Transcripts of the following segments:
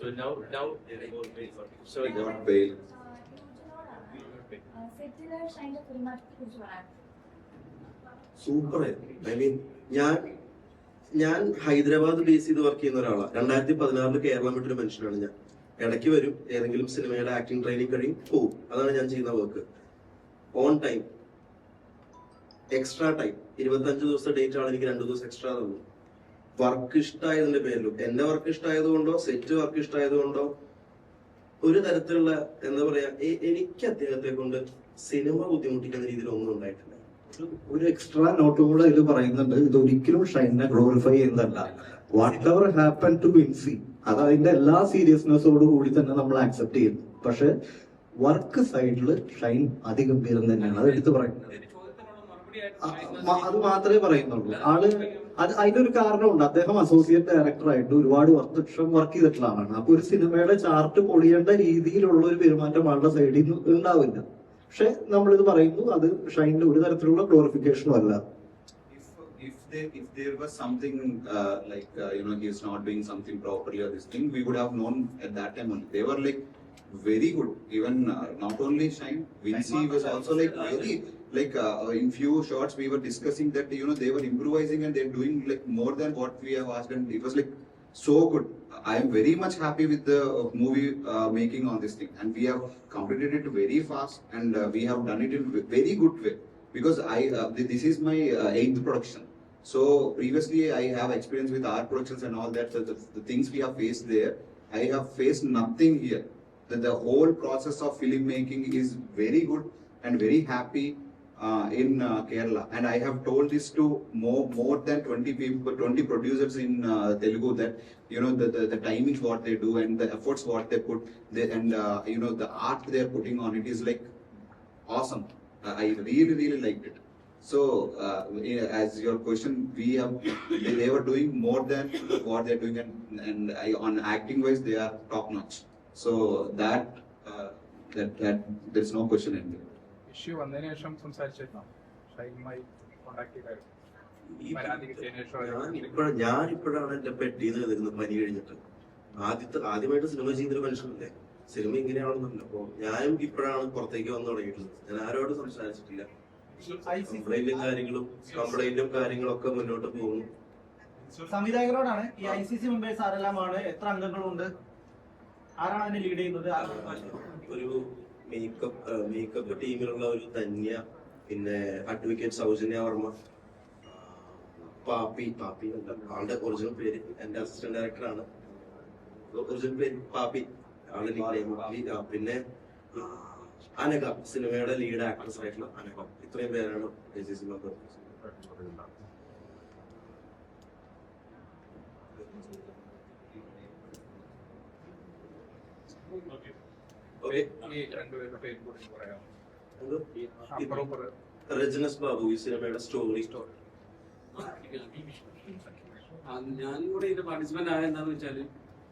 So now, now, so Got bail. സെറ്റിലെ ഷൈന്റെ പെരുമാറ്റത്തെ കുറിച്ച് പറയാം സൂപ്പർ ഐ മീൻ ഞാൻ ഞാൻ ഹൈദരാബാദ് ബേസ് ചെയ്ത് വർക്ക് ചെയ്യുന്ന ഒരാളാണ് രണ്ടായിരത്തി പതിനാറിൽ കേരളം വിട്ടൊരു മനുഷ്യനാണ് ഞാൻ. ഇടയ്ക്ക് വരും ഏതെങ്കിലും സിനിമയുടെ ആക്ടിങ് ട്രെയിനിങ് കഴിയും പോവും. അതാണ് ഞാൻ ചെയ്യുന്ന work on time extra time ഇരുപത്തഞ്ച് ദിവസത്തെ ഡേറ്റ് ആണ് എനിക്ക് രണ്ട് ദിവസം എക്സ്ട്രാ തന്നു വർക്ക് ഇഷ്ടമായതിന്റെ പേരിലും എന്റെ വർക്ക് ഇഷ്ടമായത് കൊണ്ടോ സെറ്റ് വർക്ക് ഇഷ്ടമായത് കൊണ്ടോ ഒരു തരത്തിലുള്ള എന്താ പറയാ എനിക്ക് അദ്ദേഹത്തെ കൊണ്ട് സിനിമ ബുദ്ധിമുട്ടിക്കുന്ന രീതിയിൽ ഒന്നും ഉണ്ടായിട്ടില്ല. ഒരു എക്സ്ട്രാ നോട്ടും കൂടെ ഇതിൽ പറയുന്നുണ്ട്. ഇത് ഒരിക്കലും ഷൈനെ ഗ്ലോറിഫൈ ചെയ്യുന്നതല്ല. Whatever happen to Vincy അത് അതിന്റെ എല്ലാ സീരിയസ്നെസ്സോട് കൂടി തന്നെ നമ്മൾ ആക്സെപ്റ്റ് ചെയ്യുന്നു. പക്ഷെ വർക്ക് സൈഡിൽ ഷൈൻ അതിഗംഭീരം തന്നെയാണ്. അത് എടുത്തു പറയുന്നത്. അത് മാത്രമേ പറയുന്നുള്ളൂ. ആൾ അത് അതിനൊരു കാരണമുണ്ട്. അദ്ദേഹം അസോസിയേറ്റ് ഡയറക്ടർ ആയിട്ട് ഒരുപാട് വർഷം വർക്ക് ചെയ്തിട്ടുള്ള ആളാണ്. അപ്പൊ ഒരു സിനിമയുടെ ചാർട്ട് പൊളിയേണ്ട രീതിയിലുള്ള ഒരു പെരുമാറ്റം ആളുടെ സൈഡിൽ നിന്ന് ഉണ്ടാവില്ല. പക്ഷെ ഇത് പറയുന്നു അത് ഷൈന്റെ ഒരു തരത്തിലുള്ള ക്ലോറിഫിക്കേഷനും അല്ല very good even not only Shine Vincy was also like very like, uh, in few shots, we were discussing that, you know, they were improvising and they're doing like more than what we have asked and it was like so good. I am very much happy with the uh, movie uh, making on this thing and we have completed it very fast and uh, we have done it in very good way because I uh, this is my uh, eighth production. So previously I have experience with art productions and all that. So the, the things we have faced there, I have faced nothing here. The, the whole process of filmmaking is very good and very happy uh, in uh, Kerala. And I have told this to more more than 20 people, 20 producers in uh, Telugu that you know the, the the what they do and the efforts what they put, they, and uh, you know the art they are putting on it is like awesome. Uh, I really, really liked it. So, uh, as your question, we have they, they were doing more than what they're doing, and, and I, on acting wise, they are top notch. So that uh, that that there's no question in there. Issue വന്നതിന് ശേഷം സംസാരിച്ചിരുന്നോ? ഷൈനുമായി contact ചെയ്തായിരുന്നു. കിട്ടിയതിന് ഞാൻ ഇപ്പോഴാണ് എന്റെ പെട്ടിയിൽ നിന്ന് വരുന്നത് പനി കഴിഞ്ഞിട്ട്. ആദ്യത്തെ ആദ്യമായിട്ട് സിനിമ ചെയ്തൊരു മനുഷ്യനല്ലേ? സിനിമ ഇങ്ങനെയാണെന്നല്ല. അപ്പൊ ഞാനും ഇപ്പോഴാണ് പുറത്തേക്ക് വന്നു തുടങ്ങിയിട്ടുള്ളത്. ഞാൻ ആരോടും സംസാരിച്ചിട്ടില്ല. കംപ്ലൈന്റും കാര്യങ്ങളും കംപ്ലൈന്റും കാര്യങ്ങളും ഒക്കെ മുന്നോട്ട് പോകുന്നു. സംവിധായകരോടാണ് ഈ ഐ സി സി മെമ്പേഴ്സ് ആരെല്ലാമാണ് എത്ര അംഗങ്ങളുണ്ട്? ആരാണ് അതിനെ ലീഡ് ചെയ്യുന്നത്? ഒരു മേക്കപ്പ് മേക്കപ്പ് ടീമിലുള്ള ഒരു ധന്യ പിന്നെ അഡ്വക്കേറ്റ് സൗജന്യ വർമ്മ പാപ്പി പാപ്പി ആളുടെ ഒറിജിനൽ പേര് എന്റെ അസിസ്റ്റന്റ് ഡയറക്ടറാണ് ഒറിജിനൽ പേര് പാപ്പി ആളുടെ. പിന്നെ അനക സിനിമയുടെ ലീഡ് ആക്ട്രസ് ആയിട്ടുള്ള അനഘ. ഇത്രയും പേരാണ് എ രജനസ് ബാബു ഈ സിനിമയുടെ സ്റ്റോറി ആ, ഞാനും കൂടെ ഇതിന്റെ പാർട്ടിസിപ്പന്റ് ആയ എന്താന്ന് വെച്ചാൽ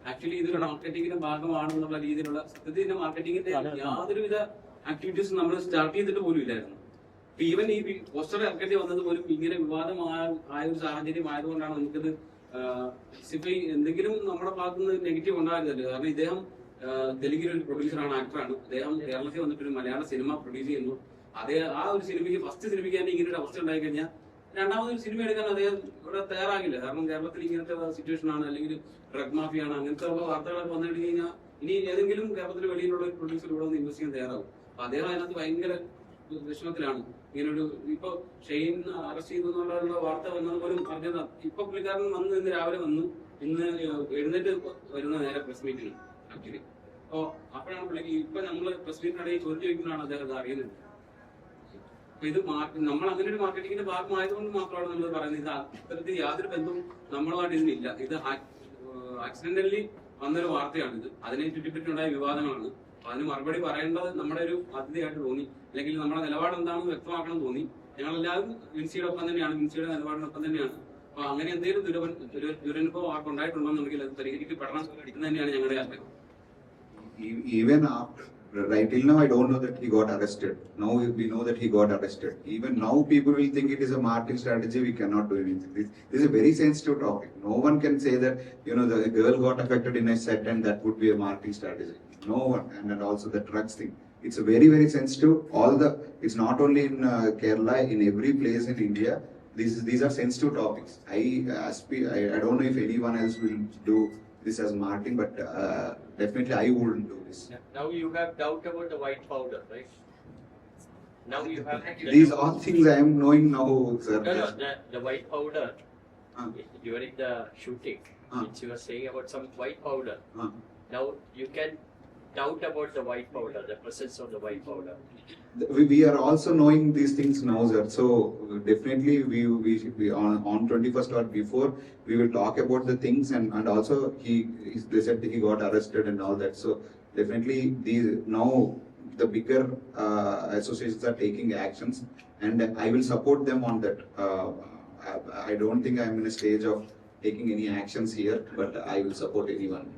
ആക്ച്വലി ഇതൊരു മാർക്കറ്റിംഗിന്റെ ഭാഗമാണെന്നുള്ള രീതിയിലുള്ള സത്യത്തിൽ ഇതിന്റെ മാർക്കറ്റിംഗിന്റെ യാതൊരുവിധ ആക്ടിവിറ്റീസും നമ്മൾ സ്റ്റാർട്ട് ചെയ്തിട്ട് പോലും ഇല്ലായിരുന്നു ഈവൻ ഈ പോസ്റ്റർ ഇറക്കേണ്ടി വന്നത് പോലും ഇങ്ങനെ വിവാദമായ ആയ ഒരു സാഹചര്യം ആയതുകൊണ്ടാണ് നമുക്കിത് സിഫൈ എന്തെങ്കിലും നമ്മുടെ ഭാഗത്തുനിന്ന് നെഗറ്റീവ് ഉണ്ടായിരുന്നല്ലോ കാരണം ഇദ്ദേഹം തെലുങ്കിലെ ഒരു പ്രൊഡ്യൂസറാണ് ആക്ടറാണ് അദ്ദേഹം കേരളത്തിൽ വന്നിട്ട് ഒരു മലയാള സിനിമ പ്രൊഡ്യൂസ് ചെയ്യുന്നു. അതേ ആ ഒരു സിനിമയ്ക്ക് ഫസ്റ്റ് സിനിമയ്ക്ക് തന്നെ ഇങ്ങനെ ഒരു അവസ്ഥ ഉണ്ടായി കഴിഞ്ഞാൽ രണ്ടാമതൊരു സിനിമ എടുക്കാൻ അദ്ദേഹം ഇവിടെ തയ്യാറാകില്ല. കാരണം കേരളത്തിൽ ഇങ്ങനത്തെ സിറ്റുവേഷൻ ആണ് അല്ലെങ്കിൽ ഡ്രഗ് മാഫിയാണ് അങ്ങനത്തെ ഉള്ള വാർത്തകളൊക്കെ വന്നിട്ട് കഴിഞ്ഞാൽ ഇനി ഏതെങ്കിലും കേരളത്തിന് വെളിയിലുള്ള ഒരു പ്രൊഡ്യൂസർ ഇവിടെ വന്ന് ഇൻവെസ്റ്റ് ചെയ്യാൻ തയ്യാറാവും. അപ്പൊ അദ്ദേഹം അതിനകത്ത് ഭയങ്കര വിഷമത്തിലാണ്. ഇങ്ങനെ ഒരു ഇപ്പൊ ഷെയ്ൻ അറസ്റ്റ് ചെയ്തു വാർത്ത വന്നത് പോലും അറിഞ്ഞത് ഇപ്പൊ പുള്ളിക്കാരൻ വന്ന് ഇന്ന് രാവിലെ വന്നു. ഇന്ന് എഴുന്നേറ്റ് വരുന്ന നേരെ പ്രസ് മീറ്റിന് ആക്ച്വലി അപ്പോ അപ്പോഴാണ് പുള്ളിക്ക് ഇപ്പൊ നമ്മൾ പ്രസ് മീറ്റിനിടയിൽ ചോദ്യം ചോദിക്കുമ്പോഴാണ് അദ്ദേഹം അത് അറിയുന്നത്. അപ്പൊ ഇത് നമ്മൾ അങ്ങനെ ഒരു മാർക്കറ്റിംഗിന്റെ ഭാഗമായതുകൊണ്ട് മാത്രമാണ് നമ്മൾ പറയുന്നത് ഇത് അത്തരത്തിൽ യാതൊരു ബന്ധവും നമ്മളുമായിട്ട് ഇതിനില്ല ഇത് ആക്സിഡന്റലി വന്നൊരു വാർത്തയാണ് ഇത്. അതിനെ ചുറ്റിപ്പറ്റിയുണ്ടായ വിവാദങ്ങളാണ്. അപ്പൊ അതിന് മറുപടി പറയേണ്ടത് നമ്മുടെ ഒരു ബാധ്യതയായിട്ട് തോന്നി. അല്ലെങ്കിൽ നമ്മുടെ നിലപാട് എന്താണെന്ന് വ്യക്തമാക്കണം തോന്നി. ഞങ്ങളെല്ലാവരും വിൻസിയുടെ ഒപ്പം തന്നെയാണ്. വിൻസിയുടെ നിലപാടിനൊപ്പം തന്നെയാണ്. അപ്പൊ അങ്ങനെ എന്തെങ്കിലും ദുരനുഭവം ആർക്കുണ്ടായിട്ടുണ്ടെന്നുണ്ടെങ്കിൽ അത് പരിഹരിക്കപ്പെടണം. എന്ന് തന്നെയാണ് ഞങ്ങളുടെ ആഗ്രഹം. Even after Right till now, I don't know that he got arrested. Now we know that he got arrested. Even now, people will think it is a marketing strategy. We cannot do anything. This, this is a very sensitive topic. No one can say that you know the girl got affected in a set and that would be a marketing strategy. No one. And then also the drugs thing. It's a very very sensitive. All the it's not only in uh, Kerala, in every place in India. These these are sensitive topics. I uh, I, I don't know if anyone else will do this as marketing, but uh, definitely I wouldn't do this. Now you have doubt about the white powder, right? Now you have. the- These all things I am knowing now, sir. No, no, the, the white powder Uh, during the shooting, Uh. which you were saying about some white powder. uh. Now you can doubt about the white powder, the presence of the white powder. We, are also knowing these things now, sir. So definitely we, we, we on, on 21st or before, we will talk about the things and, and also he, he- they said he got arrested and all that. So definitely these, now the bigger uh, associations are taking actions and I will support them on that. Uh, I, I don't think I'm in a stage of taking any actions here, but I will support anyone.